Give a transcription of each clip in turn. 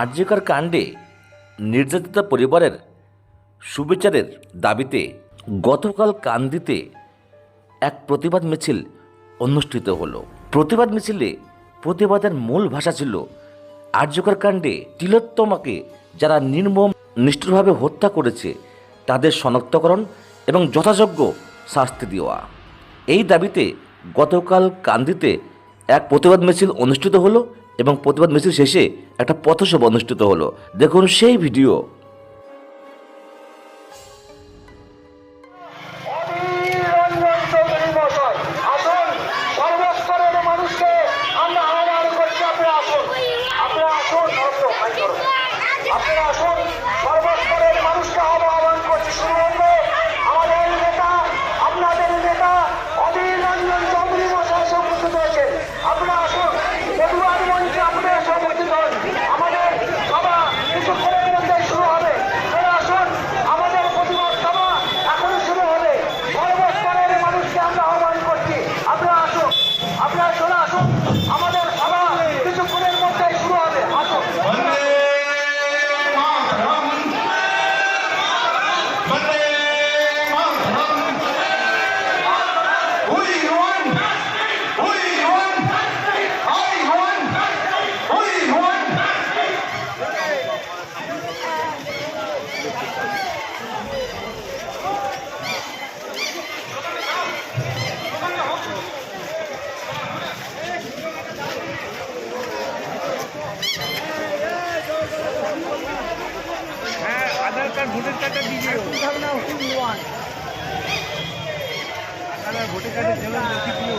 আর্যকর কাণ্ডে নির্যাতিত পরিবারের সুবিচারের দাবিতে গতকাল কান্দিতে এক প্রতিবাদ মিছিল অনুষ্ঠিত হলো। প্রতিবাদ মিছিলে প্রতিবাদের মূল ভাষা ছিল, আর্যকর কাণ্ডে তিলোত্তমাকে যারা নির্মম নিষ্ঠুরভাবে হত্যা করেছে, তাদের শনাক্তকরণ এবং যথাযোগ্য শাস্তি দেওয়া। এই দাবিতে গতকাল কান্দিতে এক প্রতিবাদ মিছিল অনুষ্ঠিত হলো। এবং প্রতিবাদ মিছিল শেষে একটা পথসভা অনুষ্ঠিত হলো। দেখুন সেই ভিডিও। আধার ভোটার কার্ডের জন্য লিখে দিও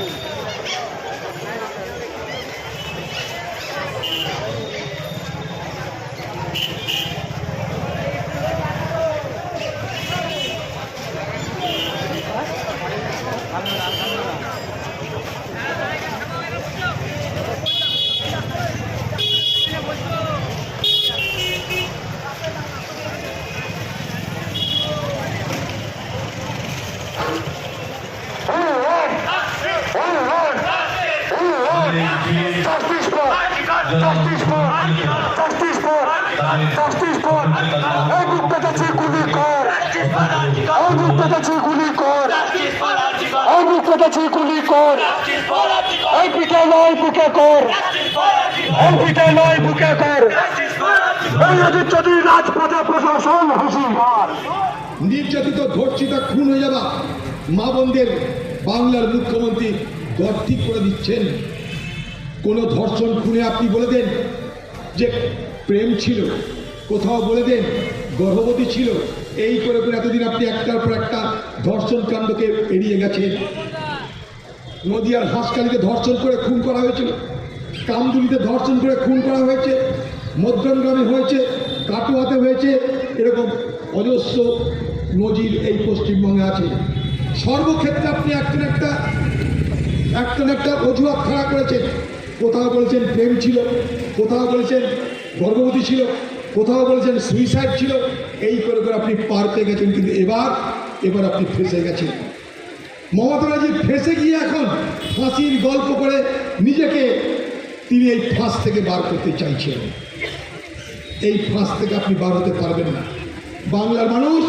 Justice for Justice কর গুলি কর গুলি কর এই নয় বুকে কর নয় বুকে কর প্রশাসন নির্যাতিত ধর্ষিতা খুন হয়ে যাবা মা বোনদের বাংলার মুখ্যমন্ত্রী গড় ঠিক করে দিচ্ছেন। কোনো ধর্ষণ খুনে আপনি বলে দেন যে প্রেম ছিল, কোথাও বলে দেন গর্ভবতী ছিল, এই করে করে এতদিন আপনি একটার পর একটা ধর্ষণ কাণ্ডকে এড়িয়ে গেছেন। নদিয়ার হাঁসকালিতে ধর্ষণ করে খুন করা হয়েছিল, কামদুলিতে ধর্ষণ করে খুন করা হয়েছে মধ্যমগ্রামে হয়েছে, কাটোয়াতে হয়েছে, এরকম অজস্র নজির এই পশ্চিমবঙ্গে আছে। সর্বক্ষেত্রে আপনি একটা একটা একটা একটা অজুহাত খাড়া করেছেন। কোথাও বলেছেন প্রেম ছিল, কোথাও বলেছেন গর্ভবতী ছিল, কোথাও বলেছেন সুইসাইড ছিল, এই করে করে আপনি পার পেয়ে গেছেন, কিন্তু এবার এবার আপনি ফেসে গেছেন। মমতা ব্যানার্জি ফেসে গিয়ে এখন ফাঁসির গল্প করে নিজেকে তিনি এই ফাঁস থেকে বার করতে চাইছেন। এই ফাঁস থেকে আপনি বার হতে পারবেন না। বাংলার মানুষ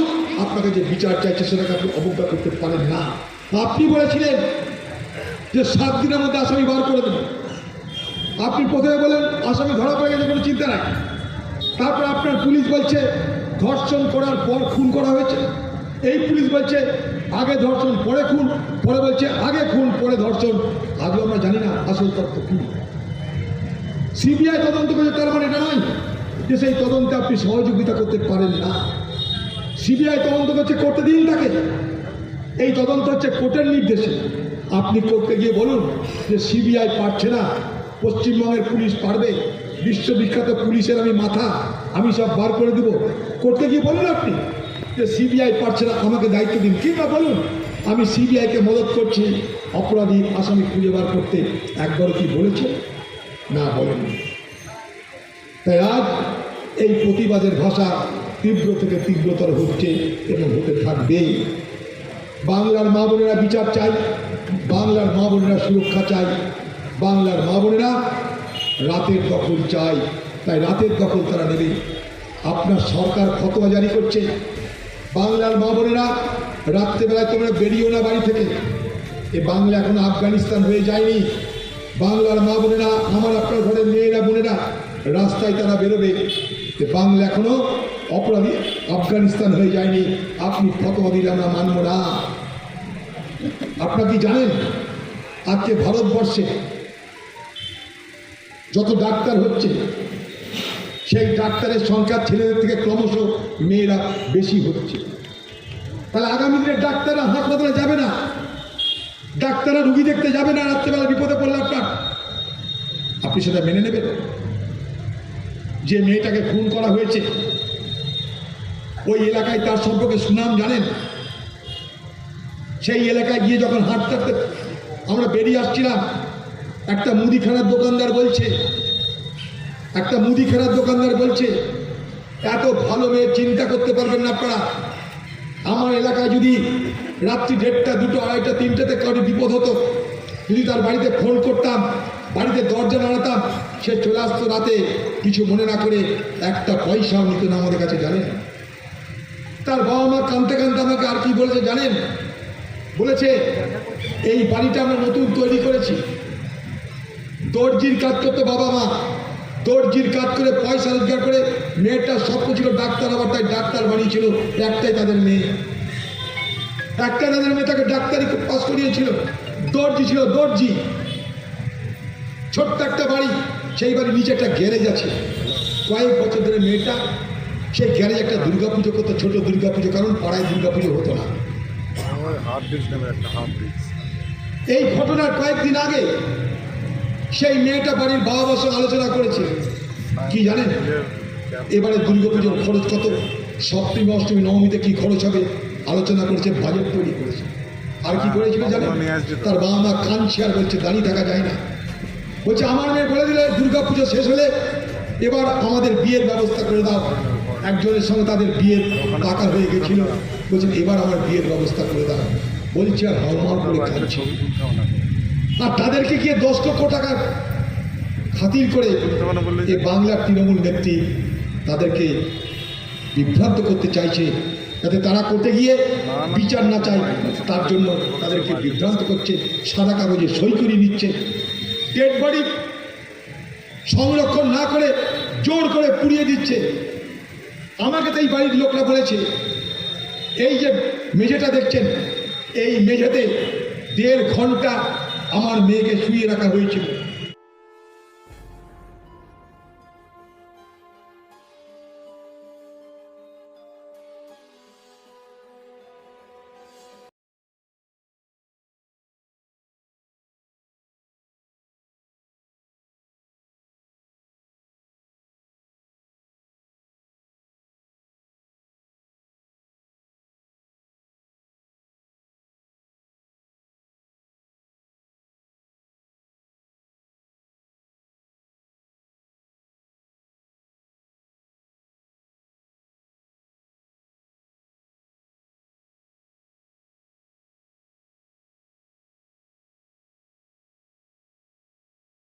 আপনাকে যে বিচার চাইছে সেটাকে আপনি অবজ্ঞা করতে পারেন না। আপনি বলেছিলেন যে সাত দিনের মধ্যে আসামি বার করে দেবেন আপনি প্রথমে বলেন আসামি ধরা পড়ে গেছে কোনো চিন্তা নাই। তারপর আপনার পুলিশ বলছে, ধর্ষণ করার পর খুন করা হয়েছে। এই পুলিশ বলছে, আগে ধর্ষণ, পরে খুন, পরে বলছে, আগে খুন, পরে ধর্ষণ। আজও আমরা জানি না আসল তথ্য কী। সিবিআই তদন্ত করছে, তার মানে এটা নয় যে সেই তদন্তে আপনি সহযোগিতা করতে পারেন না। সিবিআই তদন্ত করছে, করতে দিন তাকে। এই তদন্ত হচ্ছে কোর্টের নির্দেশে। আপনি কোর্টকে গিয়ে বলুন যে সিবিআই পারছে না। পশ্চিমবঙ্গের পুলিশ পারবে? বিশ্ববিখ্যাত পুলিশের আমি মাথা, আমি সব বার করে দেবো। করতে গিয়ে বলুন আপনি যে সিবিআই পারছে না, আমাকে দায়িত্ব দিন। কিংবা বলুন, আমি সিবিআইকে মদত করছি অপরাধী আসামি খুঁজে বার করতে। একবার কি বলেছে? না বলেনি। তাই আজ এই প্রতিবাদের ভাষা তীব্র থেকে তীব্রতর হচ্ছে এবং হতে থাকবে। বাংলার মা বোনেরা বিচার চাই, বাংলার মা বোনেরা সুরক্ষা চাই। বাংলার মা বোনেরা, রাতের দখল চাই। তাই রাতের দখল তারা নেবে। আপনার সরকার ফতোয়া জারি করছে। বাংলার মা বোনেরা, রাত্রেবেলায় তোমরা বেরিয়েও না বাড়ি থেকে। এ বাংলা এখনও আফগানিস্তান হয়ে যায়নি। বাংলার মা বোনেরা, আমার আপনার ঘরের মেয়েরা, বোনেরা, রাস্তায় তারা বেরোবে। বাংলা এখনও অপরাধী আফগানিস্তান হয়ে যায়নি। আপনি ফতোয়া দিলে আমরা মানব না। আপনারা কি জানেন? আজকে ভারতবর্ষে যত ডাক্তার হচ্ছে, সেই ডাক্তারের সংখ্যা ছেলেদের থেকে ক্রমশ মেয়েরা বেশি হচ্ছে। তাহলে আগামী দিনে ডাক্তাররা হাসপাতালে যাবে না। ডাক্তাররা রুগী দেখতে যাবে না, রাত্রেবেলা বিপদে পড়লে আপনার। আপনি সেটা মেনে নেবেন। যে মেয়েটাকে খুন করা হয়েছে, ওই এলাকায় তার সম্পর্কে সুনাম জানেন? সেই এলাকায় গিয়ে যখন হাঁটতে আমরা বেরিয়ে আসছিলাম একটা মুদিখানার দোকানদার বলছে, একটা মুদিখানার দোকানদার বলছে, এত ভালো মেয়ে চিন্তা করতে পারবেন না আপনারা। আমার এলাকায় যদি রাত্রি দেড়টা, দুটো, আড়াইটা, তিনটাতে কারও বিপদ হতো, যদি তার বাড়িতে ফোন করতাম, বাড়িতে দরজা নাড়াতাম, সে চলে আসতো রাতে, কিছু মনে না করে একটা পয়সাও নিত না আমাদের কাছে, জানেন? তার বাবা মা কানতে কানতে আমাকে আর কি বলেছে, জানেন? বলেছে, এই বাড়িটা আমরা নতুন তৈরি করেছি। দর্জির কাজ করতো বাবা মা। দর্জির কাজ করে পয়সা রোজগার করে মেয়েটার স্বপ্ন ছিল ডাক্তার হবার তাই ডাক্তার বানিয়েছিল একটাই তাদের মেয়ে। একটাই তাদের মেয়ে তাকে ডাক্তারি পাস করিয়েছিল। দর্জি ছিল দর্জি। ছোট্ট একটা বাড়ি সেই বাড়ির নিচে একটা গ্যারেজ আছে। কয়েক বছর ধরে মেয়েটা সেই গ্যারেজ একটা দুর্গাপুজো করতো ছোট দুর্গাপুজো কারণ পাড়ায় দুর্গাপুজো হতো না। এই ঘটনার কয়েকদিন আগে সেই মেয়েটা বাড়ির বাবা সঙ্গে আলোচনা করেছে। কি জানেন? এবারে দুর্গাপুজোর খরচ কত? সপ্তমী অষ্টমী নবমীতে কি খরচ হবে? আলোচনা করেছে বাজেট তৈরি করেছে। আর কি করেছিল জানেন? তার বাবা মা কাঁদছে আর বলছে দাঁড়িয়ে থাকা যায় না। বলছে আমার মেয়ে বলে দিলে দুর্গাপুজো শেষ হলে এবার আমাদের বিয়ের ব্যবস্থা করে দাও। একজনের সঙ্গে তাদের বিয়ের টাকা হয়ে গেছিল। বলছেন এবার আমার বিয়ের ব্যবস্থা করে দাও। বলছে আর হাওমার করে খাচ্ছে। আর তাদেরকে গিয়ে দশ লক্ষ টাকার খাতির করে এই বাংলার তৃণমূল নেত্রী তাদেরকে বিভ্রান্ত করতে চাইছে যাতে তারা করতে গিয়ে বিচার না চায় তার জন্য তাদেরকে বিভ্রান্ত করছে সাদা কাগজে সই করিয়ে নিচ্ছে। ডেড বডি সংরক্ষণ না করে জোর করে পুড়িয়ে দিচ্ছে। আমাকে তো এই বাড়ির লোকরা বলেছে এই যে মেঝেটা দেখছেন এই মেঝেতে দেড় ঘণ্টা আমার মেয়েকে শুয়ে রাখা হয়েছিল।